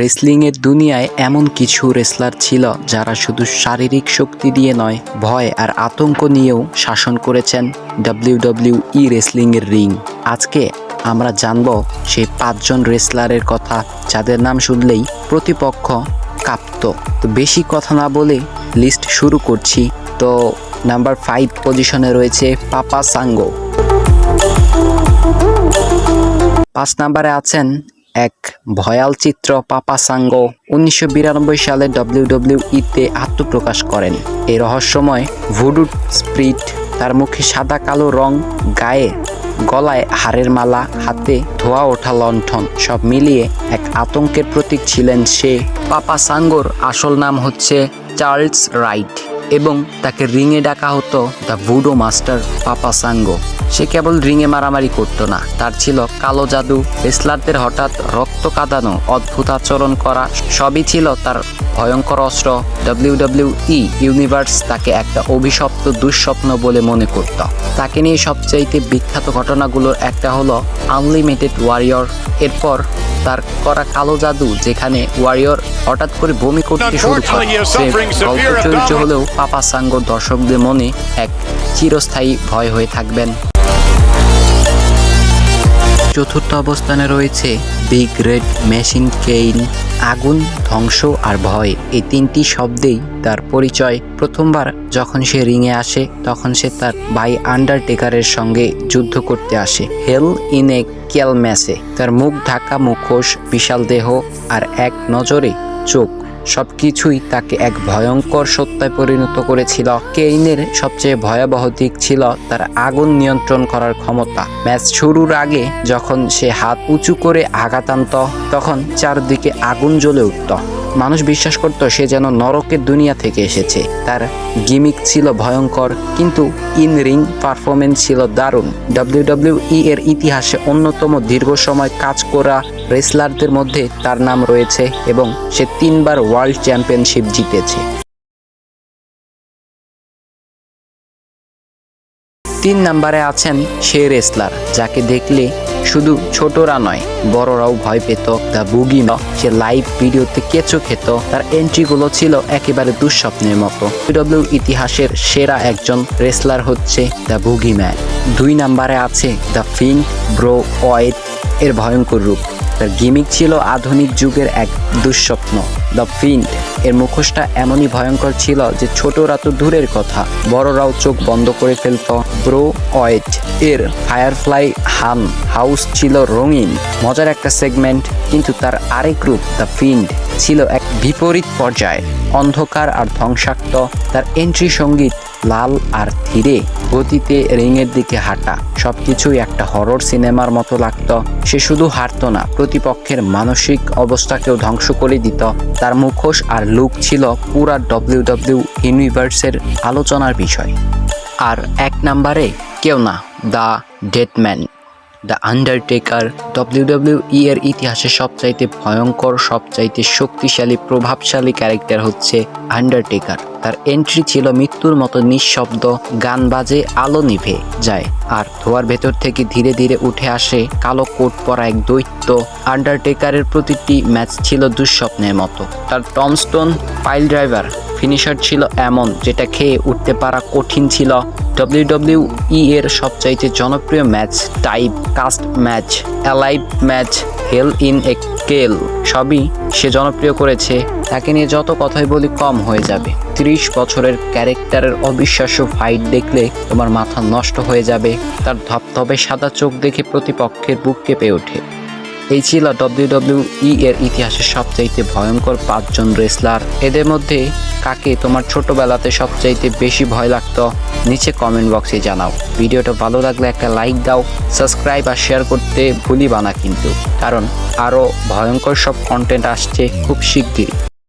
রেসলিংয়ের দুনিয়ায় এমন কিছু রেসলার ছিল যারা শুধু শারীরিক শক্তি দিয়ে নয়, ভয় আর আতঙ্ক নিয়েও শাসন করেছেন ডাব্লিউডব্লিউই রেসলিংয়ের রিং। আজকে আমরা জানব সেই পাঁচজন রেসলারের কথা, যাদের নাম শুনলেই প্রতিপক্ষ কাঁপত। তো বেশি কথা না বলে লিস্ট শুরু করছি। তো নাম্বার ফাইভ পজিশনে রয়েছে পাপা সাঙ্গো। পাঁচ নাম্বারে আছেন এক ভয়াল চিত্র পাপা সাঙ্গো উনিশশো সালে ডব্লিউডব্লিউইতে আত্মপ্রকাশ করেন। এই রহস্যময় ভুডু স্প্রিট তার মুখে সাদা কালো রং, গায়ে, গলায় হাড়ের মালা, হাতে ধোয়া ওঠা লণ্ঠন, সব মিলিয়ে এক আতঙ্কের প্রতীক ছিলেন সে। পাপা সাঙ্গোর আসল নাম হচ্ছে চার্লস রাইট। এবং তাকে রিংয়ে ডাকা হতো দ্য ভুডো মাস্টার পাপা সাঙ্গো। সে কেবল রিংয়ে মারামারি করতো না, তার ছিল কালো জাদু। রেসলারদের হঠাৎ রক্ত কাঁদানো, অদ্ভুত আচরণ করা, সবই ছিল তার ভয়ঙ্কর অস্ত্র। ডাব্লিউডব্লিউই ইউনিভার্স তাকে একটা অভিশপ্ত দুঃস্বপ্ন বলে মনে করত। তাকে নিয়ে সবচাইতে বিখ্যাত ঘটনাগুলোর একটা হলো আনলিমিটেড ওয়ারিয়র। এরপর তার করা কালো জাদু যেখানে ওয়ারিয়র হঠাৎ করে বমি করতে শুরু করে। গল্প চরিত্র হলেও পাপা সাঙ্গ দর্শকদের মনে এক চিরস্থায়ী ভয় হয়ে থাকবেন। চতুর্থ অবস্থানে রয়েছে বিগ রেড মেশিন কেইন আগুন, ধ্বংস আর ভয় এই তিনটি শব্দেই তার পরিচয়। প্রথমবার যখন সে রিংয়ে আসে, তখন সে তার ভাই আন্ডারটেকারের সঙ্গে যুদ্ধ করতে আসে। হেল ইন এ ক্যাল ম্যাসে তার মুখ ঢাকা মুখোশ, বিশাল দেহ আর এক নজরে চোখ। সবকিছুই তাকে এক ভয়ঙ্কর সত্যায় পরিণত করেছিল। কেইনের সবচেয়ে ভয়াবহ দিক ছিল তার আগুন নিয়ন্ত্রণ করার ক্ষমতা। ম্যাচ শুরুর আগে যখন সে হাত উঁচু করে আঘাত আনত, তখন চারদিকে আগুন জ্বলে উঠত। মানুষ বিশ্বাস করত সে যেন নরকের দুনিয়া থেকে এসেছে। তার গিমিক ছিল ভয়ঙ্কর, কিন্তু ইন রিং পারফরমেন্স ছিল দারুণ। ডাব্লিউডব্লিউই এর ইতিহাসে অন্যতম দীর্ঘ সময় কাজ করা রেসলারদের মধ্যে তার নাম রয়েছে এবং সে তিনবার ওয়ার্ল্ড চ্যাম্পিয়নশিপ জিতেছে। তিন নম্বরে আছেন সে রেসলার, যাকে দেখলে শুধু ছোটরা নয়, বড়রাও ভয় পেত দ্য বুগি ন সে লাইভ ভিডিওতে কেঁচো খেত। তার এন্ট্রিগুলো ছিল একেবারে দুঃস্বপ্নের মতো। ডব্লিউ ইতিহাসের সেরা একজন রেসলার হচ্ছে দ্য বুগি ম্যান। দুই নাম্বারে আছে দ্য ফিন ব্রো ওয়েট এর ভয়ঙ্কর রূপ। তার গিমিক ছিল আধুনিক যুগের এক দুঃস্বপ্ন। দ্য ফিন্ড এর মুখোশটা এমনই ভয়ঙ্কর ছিল যে ছোটরা তো দূরের কথা। বড়রাও চোখ বন্ধ করে ফেলত। ব্রো অয়েট এর ফায়ারফ্লাই হাম হাউস ছিল রঙিন, মজার একটা সেগমেন্ট, কিন্তু তার আরেক রূপ, দ্য ফিন্ড, ছিল এক বিপরীত পর্যায়ে। অন্ধকার আর ধ্বংসাক্ত, তার এন্ট্রি সংগীত লাল আর ধীরে গতিতে রিংয়ের দিকে হাঁটা। সবকিছুই একটা হরর সিনেমার মতো লাগত। সে শুধু হারত না, প্রতিপক্ষের মানসিক অবস্থাকেও ধ্বংস করে দিত। তার মুখোশ আর লুক ছিল পুরা ডব্লিউ ডব্লিউ ইউনিভার্সের আলোচনার বিষয়। আর এক নাম্বারে কেউ না, the Deadman the Undertaker WWE এর ইতিহাসে সবচাইতে ভয়ঙ্কর, সবচাইতে শক্তিশালী, প্রভাবশালী ক্যারেক্টার হচ্ছে আন্ডারটেকার। তার এন্ট্রি ছিল মৃত্যুর মতো নিঃশব্দ, গান বাজে, আলো নিভে যায়। আর ধোয়ার ভেতর থেকে ধীরে ধীরে উঠে আসে কালো কোট পরা এক দৈত্য। আন্ডারটেকারের প্রতিটি ম্যাচ ছিল দুঃস্বপ্নের মতো। তার টমস্টোন পাইল ড্রাইভার ফিনিশার ছিল এমন, যেটা খেয়ে উঠতে পারা কঠিন ছিল। ডব্লিউডব্লিউই এর সবচাইতে জনপ্রিয় match, type cast match, alive match, hell in a cell, সবই সে জনপ্রিয় করেছে। তাকে নিয়ে যত কথাই বলি কম হয়ে যাবে। ত্রিশ বছরের ক্যারেক্টারের অবিশ্বাস্য ফাইট দেখলে তোমার মাথা নষ্ট হয়ে যাবে। তার ধপধপে সাদা চোখ দেখে প্রতিপক্ষের বুক কেঁপে ওঠে। এই ছিল ডব্লিউডব্লিউই এর ইতিহাসের সবচাইতে ভয়ঙ্কর পাঁচজন রেসলার এদের মধ্যে কাকে তোমার ছোটবেলাতে সবচাইতে বেশি ভয় লাগতো, নিচে কমেন্ট বক্সে জানাও। ভিডিওটা ভালো লাগলে একটা লাইক দাও সাবস্ক্রাইব আর শেয়ার করতে ভুলিবা না কিন্তু, কারণ আরও ভয়ঙ্কর সব কন্টেন্ট আসছে খুব শিগগিরই।